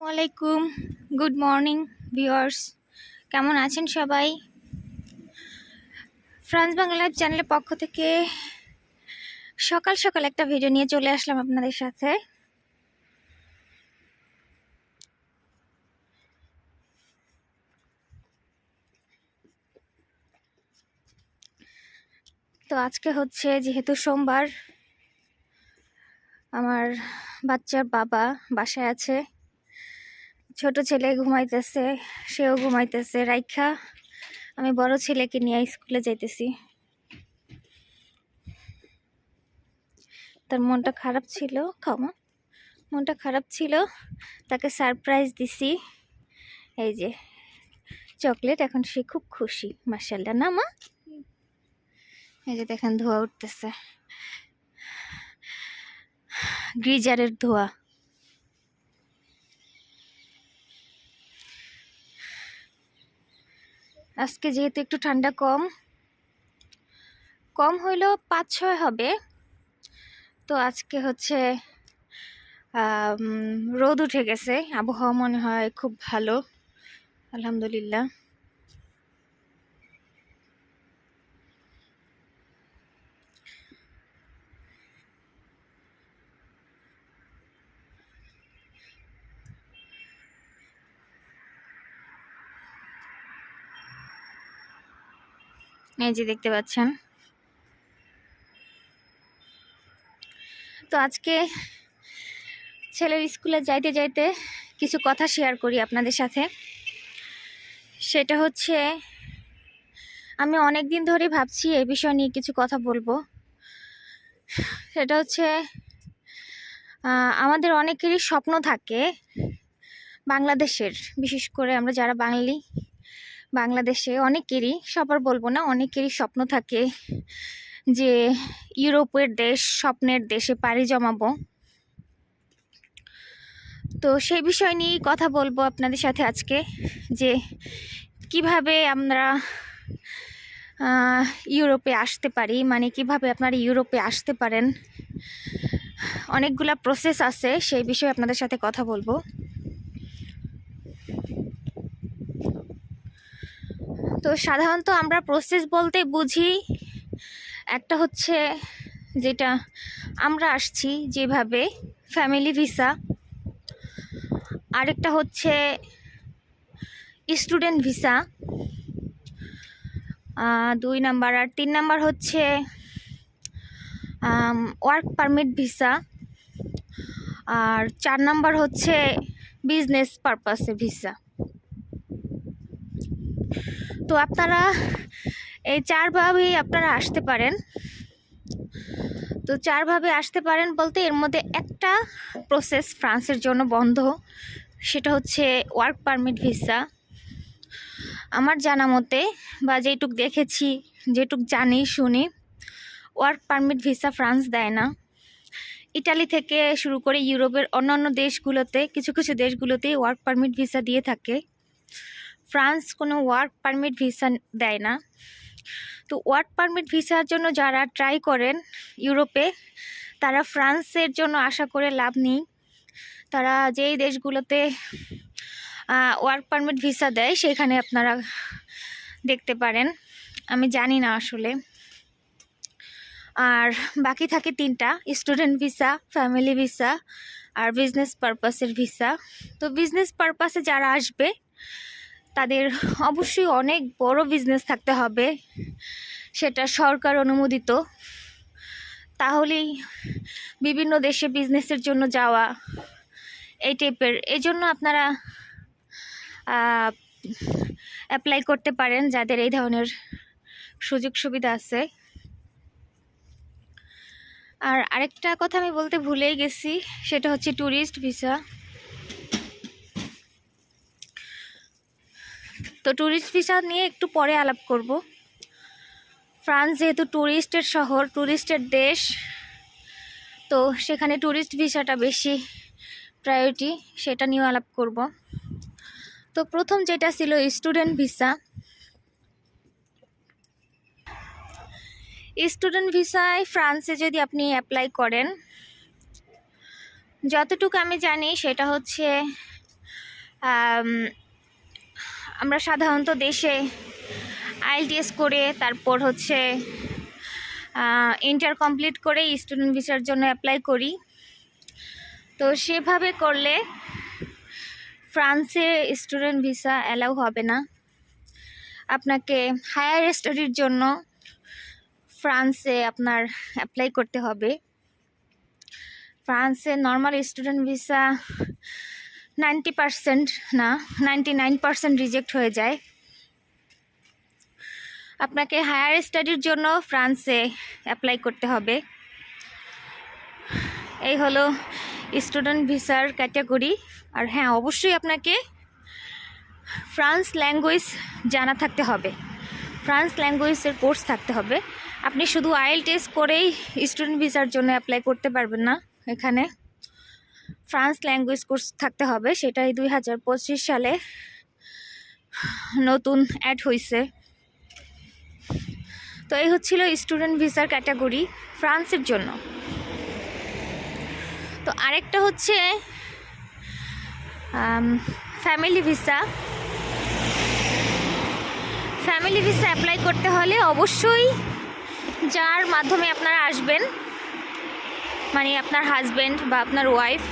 ওয়ালাইকুম good morning viewers কেমন আছেন সবাই? ফ্রান্স বাংলা লাইভ চ্যানেলের পক্ষ থেকে সকাল সকাল একটা ভিডিও নিয়ে চলে আসলাম আপনাদের সাথে। তো আজকে হচ্ছে, যেহেতু সোমবার, আমার বাচ্চার বাবা বাসায় আছে। ছোট ছেলে ঘুমাইতেছে, সেও ঘুমাইতেছে। রাইখা, আমি বড় ছেলেকে নিয়ে স্কুলে যাইতেছি। তার মনটা খারাপ ছিল, ক্ষমা। মনটা খারাপ ছিল, তাকে সারপ্রাইজ দিছি। এই যে, চকলেট, এখন সে খুব খুশি মার্শাল্লাহ না, মা? এই যে দেখেন, ধোয়া উঠতেছে। গ্রিজারের ধোয়া। আজকে যেহেতু একটু ঠান্ডা কম কম হইলেও পাঁচ ছয় হবে। তো আজকে হচ্ছে রোদ উঠে গেছে। আবহাওয়া মনে হয় খুব ভালো, আলহামদুলিল্লাহ। এই যে দেখতে পাচ্ছেন। তো আজকে ছেলের স্কুলে যাইতে যাইতে কিছু কথা শেয়ার করি আপনাদের সাথে। সেটা হচ্ছে, আমি অনেক দিন ধরে ভাবছি এই বিষয় নিয়ে কিছু কথা বলব। সেটা হচ্ছে আমাদের অনেকেরই স্বপ্ন থাকে বাংলাদেশের, বিশেষ করে আমরা যারা বাঙালি বাংলাদেশে অনেকেরই, সবার বলব না, অনেকেরই স্বপ্ন থাকে যে ইউরোপের দেশ, স্বপ্নের দেশে পাড়ি জমাবো। তো সেই বিষয় নিয়েই কথা বলব আপনাদের সাথে আজকে, যে কীভাবে আমরা ইউরোপে আসতে পারি মানে কীভাবে আপনারা ইউরোপে আসতে পারেন, অনেকগুলা প্রসেস আছে, সেই বিষয়ে আপনাদের সাথে কথা বলব। তো সাধারণত আমরা প্রসেস বলতে বুঝি একটা হচ্ছে যেটা আমরা আসছি যেভাবে ফ্যামিলি ভিসা আরেকটা হচ্ছে স্টুডেন্ট ভিসা দুই নাম্বার আর তিন নাম্বার হচ্ছে ওয়ার্ক পারমিট ভিসা আর চার নাম্বার হচ্ছে বিজনেস পারপাসে ভিসা তো আপনারা, এই চারভাবেই আপনারা আসতে পারেন। তো চারভাবে আসতে পারেন বলতে এর মধ্যে একটা প্রসেস ফ্রান্সের জন্য বন্ধ, সেটা হচ্ছে ওয়ার্ক পারমিট ভিসা আমার জানা মতে বা যেটুক দেখেছি, যেটুক জানি, শুনি ওয়ার্ক পারমিট ভিসা ফ্রান্স দেয় না। ইটালি থেকে শুরু করে ইউরোপের অন্যান্য দেশগুলোতে, কিছু কিছু দেশগুলোতে ওয়ার্ক পারমিট ভিসা দিয়ে থাকে। ফ্রান্স কোনো ওয়ার্ক পারমিট ভিসা দেয় না। তো ওয়ার্ক পারমিট ভিসার জন্য যারা ট্রাই করেন ইউরোপে, তারা ফ্রান্সের জন্য আশা করে লাভ নেই। তারা যেই দেশগুলোতে ওয়ার্ক পারমিট ভিসা দেয়, সেখানে আপনারা দেখতে পারেন। আমি জানি না আসলে। আর বাকি থাকে তিনটা স্টুডেন্ট ভিসা ফ্যামিলি ভিসা আর বিজনেস পারপাসের ভিসা তো বিজনেস পারপাসে যারা আসবে তাদের অবশ্যই অনেক বড় বিজনেস থাকতে হবে, সেটা সরকার অনুমোদিত। তাহলেই বিভিন্ন দেশে বিজনেসের জন্য যাওয়া, এই টাইপের এই জন্য আপনারা অ্যাপ্লাই করতে পারেন যাদের এই ধরনের সুযোগ সুবিধা আছে। আর আরেকটা কথা আমি বলতে ভুলেই গেছি, সেটা হচ্ছে ট্যুরিস্ট ভিসা তো ট্যুরিস্ট ভিসা নিয়ে একটু পরে আলাপ করব। ফ্রান্স যেহেতু ট্যুরিস্টের শহর ট্যুরিস্টের দেশ, তো সেখানে ট্যুরিস্ট ভিসাটা বেশি প্রায়োরিটি সেটা নিয়েও আলাপ করব। তো প্রথম যেটা ছিল স্টুডেন্ট ভিসা স্টুডেন্ট ভিসায় ফ্রান্সে যদি আপনি অ্যাপ্লাই করেন, যতটুকু আমি জানি সেটা হচ্ছে আমরা সাধারণত দেশে আইএলটিএস করে তারপর হচ্ছে ইন্টার কমপ্লিট করে স্টুডেন্ট ভিসার জন্য অ্যাপ্লাই করি। তো সেভাবে করলে ফ্রান্সে স্টুডেন্ট ভিসা অ্যালাউ হবে না। আপনাকে হায়ার স্টাডির জন্য ফ্রান্সে আপনার অ্যাপ্লাই করতে হবে। ফ্রান্সে normal student visa ninety percent না, নাইনটি নাইন পারসেন্ট রিজেক্ট হয়ে যায়। আপনাকে হায়ার স্টাডির জন্য ফ্রান্সে অ্যাপ্লাই করতে হবে। এই হলো স্টুডেন্ট ভিসার ক্যাটাগরি। আর হ্যাঁ অবশ্যই আপনাকে ফ্রান্স ল্যাঙ্গুয়েজ জানা থাকতে হবে। ফ্রান্স ল্যাঙ্গুয়েজের কোর্স থাকতে হবে। আপনি শুধু আইএল টেস্ট করেই স্টুডেন্ট ভিসার জন্য অ্যাপ্লাই করতে পারবেন না এখানে। ফ্রান্স ল্যাঙ্গুয়েজ কোর্স থাকতে হবে, সেটাই দুই হাজার পঁচিশ সালে নতুন অ্যাড হয়েছে তো এই হচ্ছিল স্টুডেন্ট ভিসার ক্যাটাগরি ফ্রান্সের জন্য। তো আরেকটা হচ্ছে family visa family visa apply করতে হলে অবশ্যই যার মাধ্যমে আপনারা আসবেন মানে আপনার হাজব্যান্ড বা আপনার ওয়াইফ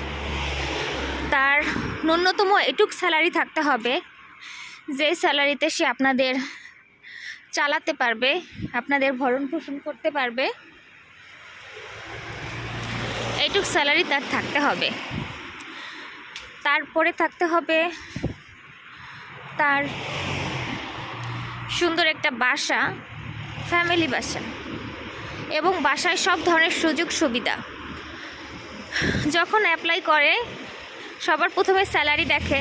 তার ন্যূনতম এটুক স্যালারি থাকতে হবে। যে স্যালারিতে সে আপনাদের চালাতে পারবে, আপনাদের ভরণ পোষণ করতে পারবে এইটুক স্যালারি তার থাকতে হবে। তারপরে থাকতে হবে তার সুন্দর একটা বাসা, ফ্যামিলি বাসা এবং বাসায় সব ধরনের সুযোগ সুবিধা যখন অ্যাপ্লাই করে সবার প্রথমে স্যালারি দেখে,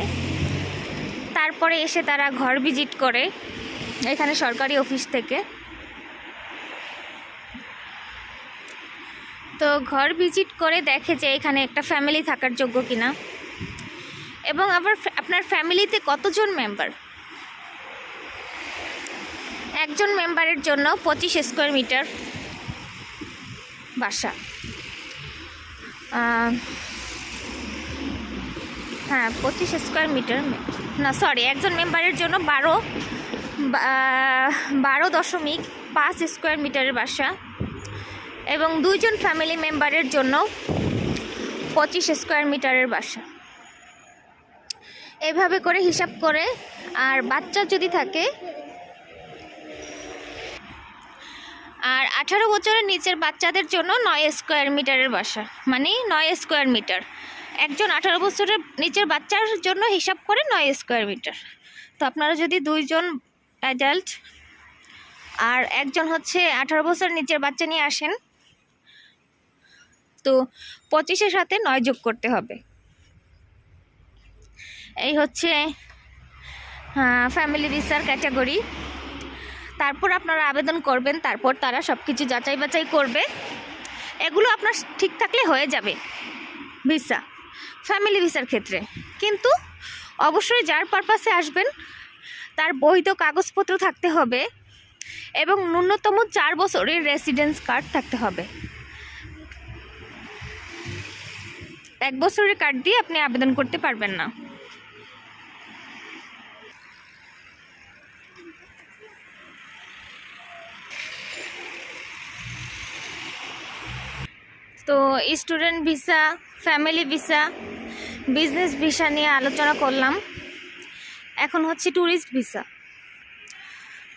তারপরে এসে তারা ঘর ভিজিট করে এখানে সরকারি অফিস থেকে। তো ঘর ভিজিট করে দেখে যে এখানে একটা ফ্যামিলি থাকার যোগ্য কিনা। এবং আবার আপনার ফ্যামিলিতে কতজন মেম্বার? একজন মেম্বারের জন্য পঁচিশ স্কোয়ার মিটার বাসা। হ্যাঁ পঁচিশ স্কোয়ার মিটার না সরি একজন মেম্বারের জন্য বারো বারো দশমিক পাঁচ স্কোয়ার মিটারের বাসা এবং দুইজন ফ্যামিলি মেম্বারের জন্য পঁচিশ স্কোয়ার মিটারের বাসা। এভাবে করে হিসাব করে, আর বাচ্চা যদি থাকে, আর আঠারো বছরের নিচের বাচ্চাদের জন্য নয় স্কোয়ার মিটারের বাসা মানে নয় স্কোয়ার মিটার একজন আঠারো বছরের নিচের বাচ্চার জন্য হিসাব করে নয় স্কোয়ার মিটার তো আপনারা যদি দুইজন অ্যাডাল্ট আর একজন হচ্ছে আঠারো বছর নিচের বাচ্চা নিয়ে আসেন, তো পঁচিশের সাথে নয় যোগ করতে হবে। এই হচ্ছে ফ্যামিলি ভিসার ক্যাটাগরি তারপর আপনারা আবেদন করবেন, তারপর তারা সব কিছু যাচাই বাছাই করবে। এগুলো আপনার ঠিক থাকলে হয়ে যাবে ভিসা ফ্যামিলি ভিসার ক্ষেত্রে। কিন্তু অবশ্যই যার পারপাসে আসবেন, তার বৈধ কাগজপত্র থাকতে হবে এবং ন্যূনতম চার বছরের রেসিডেন্স কার্ড থাকতে হবে। এক বছরের কার্ড দিয়ে আপনি আবেদন করতে পারবেন না। তো student visa family visa, business visa নিয়ে আলোচনা করলাম। এখন হচ্ছে ট্যুরিস্ট ভিসা।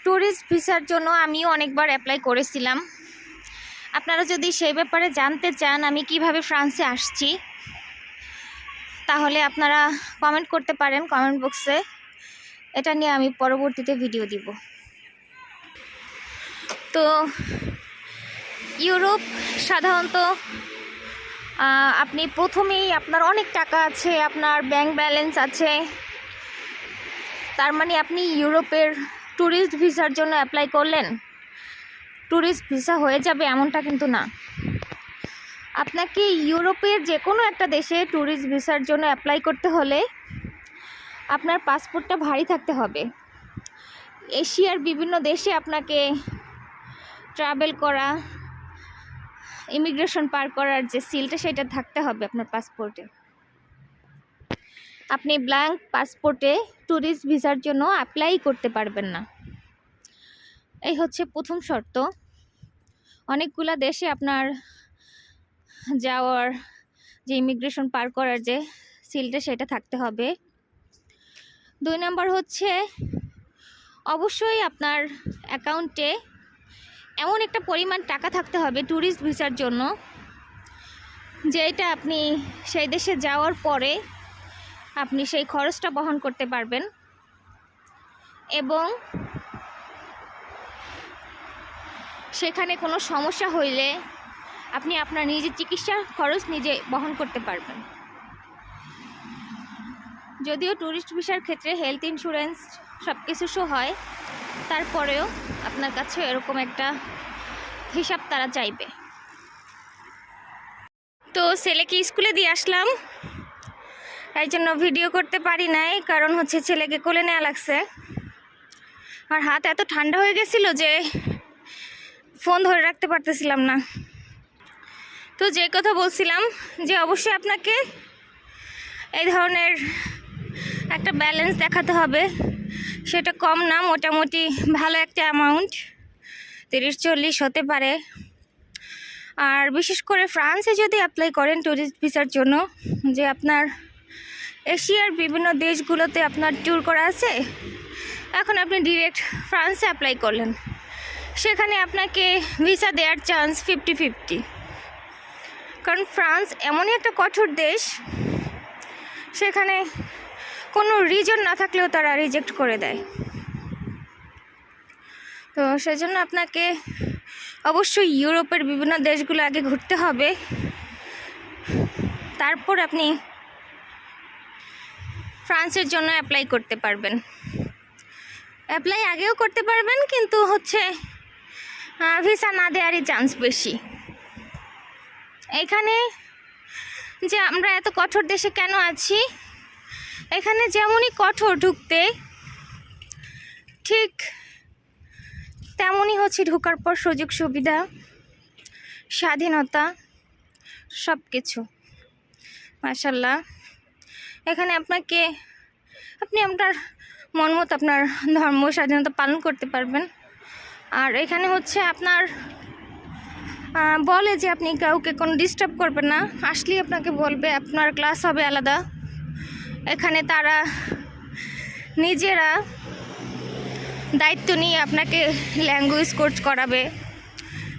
ট্যুরিস্ট ভিসার জন্য আমিও অনেকবার অ্যাপ্লাই করেছিলাম। আপনারা যদি সেই ব্যাপারে জানতে চান আমি কীভাবে ফ্রান্সে আসছি, তাহলে আপনারা কমেন্ট করতে পারেন কমেন্ট বক্সে এটা নিয়ে আমি পরবর্তীতে ভিডিও দিব। তো, ইউরোপ সাধারণত আপনি প্রথমেই আপনার অনেক টাকা আছে, আপনার ব্যাংক ব্যালেন্স আছে। তার মানে আপনি ইউরোপের ট্যুরিস্ট ভিসার জন্য অ্যাপ্লাই করলেন। ট্যুরিস্ট ভিসা হয়ে যাবে এমনটা কিন্তু না। আপনাকে ইউরোপের যে কোনো একটা দেশে ট্যুরিস্ট ভিসার জন্য অ্যাপ্লাই করতে হলে আপনার পাসপোর্টটা ভারী থাকতে হবে। এশিয়ার বিভিন্ন দেশে আপনাকে ট্রাভেল করা ইমিগ্রেশন পার করার যে সিলটা সেটা থাকতে হবে আপনার পাসপোর্টে। আপনি ব্ল্যাঙ্ক পাসপোর্টে ট্যুরিস্ট ভিসার জন্য অ্যাপ্লাই করতে পারবেন না। এই হচ্ছে প্রথম শর্ত। অনেকগুলা দেশে আপনার যাওয়ার যে ইমিগ্রেশন পার করার যে সিলটা সেটা থাকতে হবে। দুই নম্বর হচ্ছে, অবশ্যই আপনার অ্যাকাউন্টে এমন একটা পরিমাণ টাকা থাকতে হবে ট্যুরিস্ট ভিসার জন্য যেটা আপনি সেই দেশে যাওয়ার পরে আপনি সেই খরচটা বহন করতে পারবেন। এবং সেখানে কোনো সমস্যা হইলে আপনি আপনার নিজের চিকিৎসার খরচ নিজে বহন করতে পারবেন। যদিও ট্যুরিস্ট ভিসার ক্ষেত্রে হেলথ ইন্স্যুরেন্স সব কিছু শো হয়, তারপরেও আপনার কাছে এরকম একটা হিসাব তারা চাইবে। তো ছেলেকে স্কুলে দিয়ে আসলাম, এই জন্য ভিডিও করতে পারি নাই, কারণ হচ্ছে ছেলেকে কোলে নেওয়া লাগছে। আর হাত এত ঠান্ডা হয়ে গেছিল যে ফোন ধরে রাখতে পারতেছিলাম না। তো যে কথা বলছিলাম যে অবশ্যই আপনাকে এই ধরনের একটা ব্যালেন্স দেখাতে হবে। সেটা কম না, মোটামুটি ভালো একটা অ্যামাউন্ট তিরিশ চল্লিশ হতে পারে। আর বিশেষ করে ফ্রান্সে যদি অ্যাপ্লাই করেন ট্যুরিস্ট ভিসার জন্য, যে আপনার এশিয়ার বিভিন্ন দেশগুলোতে আপনার ট্যুর করা আছে, এখন আপনি ডিরেক্ট ফ্রান্সে অ্যাপ্লাই করলেন। সেখানে আপনাকে ভিসা দেওয়ার চান্স ফিফটি ফিফটি কারণ ফ্রান্স এমনই একটা কঠোর দেশ, সেখানে কোনো রিজন না থাকলেও তারা রিজেক্ট করে দেয়। তো সেজন্য আপনাকে অবশ্যই ইউরোপের বিভিন্ন দেশগুলো আগে ঘুরতে হবে। তারপর আপনি ফ্রান্সের জন্য অ্যাপ্লাই করতে পারবেন। অ্যাপ্লাই আগেও করতে পারবেন, কিন্তু হচ্ছে ভিসা না দেওয়ারই চান্স বেশি। এখানে যে আমরা এত কঠোর দেশে কেন আছি এখানে যেমনই কঠোর ঢুকতে, ঠিক তেমনই হচ্ছে ঢোকার পর সুযোগ সুবিধা, স্বাধীনতা সব কিছু মাসাল্লাহ এখানে আপনাকে, আপনি আপনার মন মতো আপনার ধর্ম, স্বাধীনতা পালন করতে পারবেন। আর এখানে হচ্ছে আপনার বলে যে আপনি কাউকে কোনো ডিস্টার্ব করবেন না। আসলেই আপনাকে বলবে, আপনার ক্লাস হবে আলাদা। এখানে তারা নিজেরা দায়িত্ব নিয়ে আপনাকে ল্যাঙ্গুয়েজ কোর্স করাবে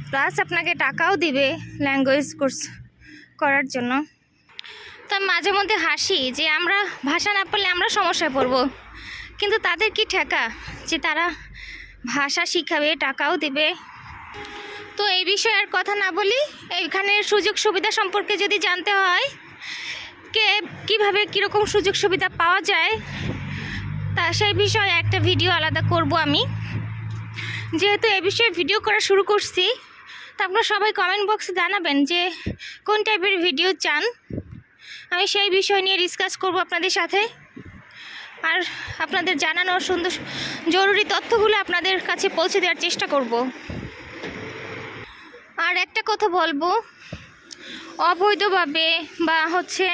প্লাস আপনাকে টাকাও দিবে ল্যাঙ্গুয়েজ কোর্স করার জন্য। তো মাঝে মধ্যে হাসি যে আমরা ভাষা না পারলে আমরা সমস্যায় পড়ব, কিন্তু তাদের কি ঠেকা যে তারা ভাষা শিখাবে, টাকাও দিবে? তো এই বিষয়ে আর কথা না বলি এইখানের সুযোগ সুবিধা সম্পর্কে যদি জানতে হয় কে কীভাবে কীরকম সুযোগ সুবিধা পাওয়া যায়, তা সেই বিষয়ে একটা ভিডিও আলাদা করব আমি। যেহেতু এ বিষয়ে ভিডিও করা শুরু করছি, তা আপনারা সবাই কমেন্ট বক্সে জানাবেন যে কোন টাইপের ভিডিও চান। আমি সেই বিষয় নিয়ে ডিসকাস করব আপনাদের সাথে। আর আপনাদের জানানো সুন্দর জরুরি তথ্যগুলো আপনাদের কাছে পৌঁছে দেওয়ার চেষ্টা করব। আর একটা কথা বলব, অবৈধভাবে বা হচ্ছে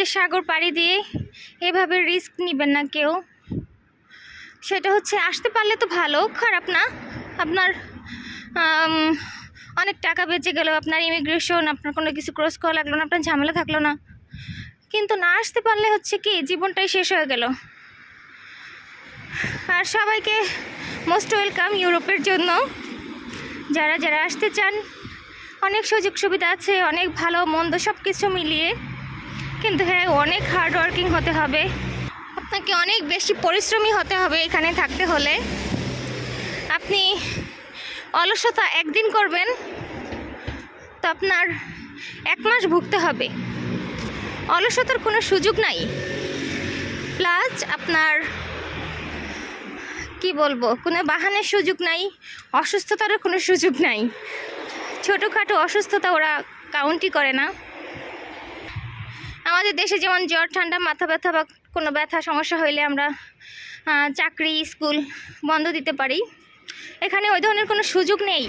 যে সাগর পাড়ি দিয়ে এভাবে রিস্ক নেবেন না কেউ। সেটা হচ্ছে আসতে পারলে তো ভালো, খারাপ না। আপনার অনেক টাকা বেঁচে গেল, আপনার ইমিগ্রেশন আপনার কোনো কিছু ক্রস করা লাগল না, আপনার ঝামেলা থাকল না। কিন্তু না আসতে পারলে হচ্ছে কি, জীবনটাই শেষ হয়ে গেল। আর সবাইকে মোস্ট ওয়েলকাম ইউরোপের জন্য। যারা যারা আসতে চান, অনেক সুযোগ সুবিধা আছে, অনেক ভালো, মন্দ সব কিছু মিলিয়ে। কিন্তু হ্যাঁ অনেক হার্ড ওয়ার্কিং হতে হবে। আপনাকে অনেক বেশি পরিশ্রমী হতে হবে এখানে থাকতে হলে। আপনি অলসতা একদিন করবেন, তো আপনার এক মাস ভুগতে হবে। অলসতার কোনো সুযোগ নাই। প্লাস আপনার, কি বলব, কোনো বাহানের সুযোগ নাই, অসুস্থতারও কোনো সুযোগ নাই। ছোটোখাটো অসুস্থতা ওরা কাউন্টই করে না। আমাদের দেশে যেমন জ্বর, ঠান্ডা, মাথা ব্যথা বা কোনো ব্যথা, সমস্যা হইলে আমরা চাকরি, স্কুল বন্ধ দিতে পারি। এখানে ওই ধরনের কোনো সুযোগ নেই।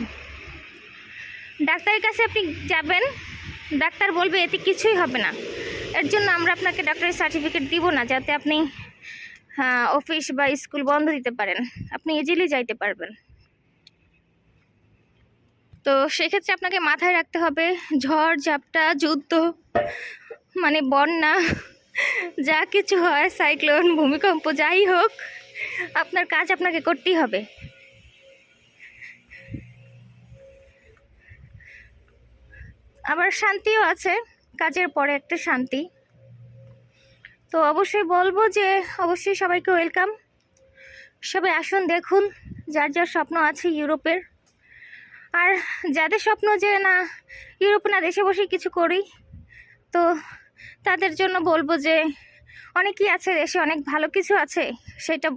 ডাক্তারের কাছে আপনি যাবেন, ডাক্তার বলবে এতে কিছুই হবে না। এর জন্য আমরা আপনাকে ডাক্তারের সার্টিফিকেট দিব না, যাতে আপনি অফিস বা স্কুল বন্ধ দিতে পারেন। আপনি ইজিলি যাইতে পারবেন। তো সেক্ষেত্রে আপনাকে মাথায় রাখতে হবে ঝড় ঝাপটা, যুদ্ধ মানে বন্যা, যা কিছু হয়, সাইক্লোন, ভূমিকম্প, যাই হোক, আপনার কাজ আপনাকে করতেই হবে। আবার শান্তিও আছে, কাজের পরে একটা শান্তি। তো অবশ্যই বলব যে, অবশ্যই সবাইকে ওয়েলকাম। সবাই আসুন, দেখুন, যার যার স্বপ্ন আছে ইউরোপের। আর যাদের স্বপ্ন যে না, ইউরোপে না, দেশে বসে কিছু করি। তো তাদের জন্য বলব যে অনেকই আছে দেশে, অনেক ভালো কিছু আছে। সেটা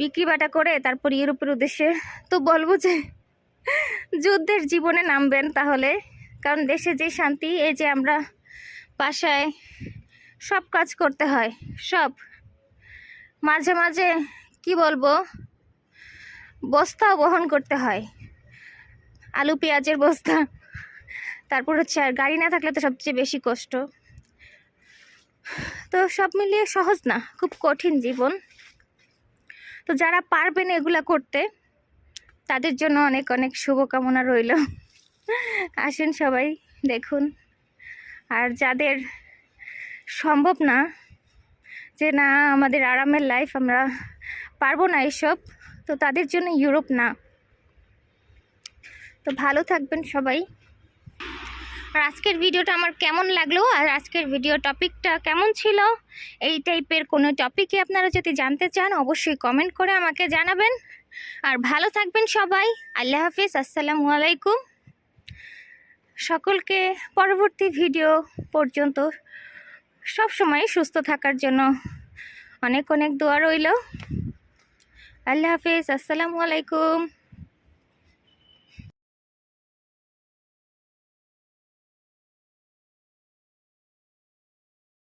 বিক্রি বাটা করে তারপর ইউরোপের উদ্দেশ্যে তো বলব যে যুদ্ধের জীবনে নামবেন তাহলে। কারণ দেশে যে শান্তি, এই যে আমরা বাসায় সব কাজ করতে হয়, সব। মাঝে মাঝে কি বলব, বস্তাও বহন করতে হয়। আলু, পেঁয়াজের বস্তা তারপর হচ্ছে আর গাড়ি না থাকলে তো সবচেয়ে বেশি কষ্ট। তো সব মিলিয়ে সহজ না, খুব কঠিন জীবন। তো যারা পারবেন এগুলা করতে, তাদের জন্য অনেক অনেক শুভকামনা রইল। আসেন সবাই, দেখুন। আর যাদের সম্ভব না, যে না, আমাদের আরামের লাইফ আমরা পারব না এসব, তো তাদের জন্য ইউরোপ না। তো ভালো থাকবেন সবাই। আর আজকের ভিডিওটা আমার কেমন লাগল? আর আজকের ভিডিও টপিকটা কেমন ছিল? এই টাইপের কোনো টপিকে আপনারা যদি জানতে চান, অবশ্যই কমেন্ট করে আমাকে জানাবেন। আর ভালো থাকবেন সবাই। আল্লাহ হাফিজ। আসসালামু আলাইকুম। সকলকে পরবর্তী ভিডিও পর্যন্ত সব সময় সুস্থ থাকার জন্য অনেক অনেক দোয়া রইল। আল্লাহ হাফিজ। আসসালামু আলাইকুম।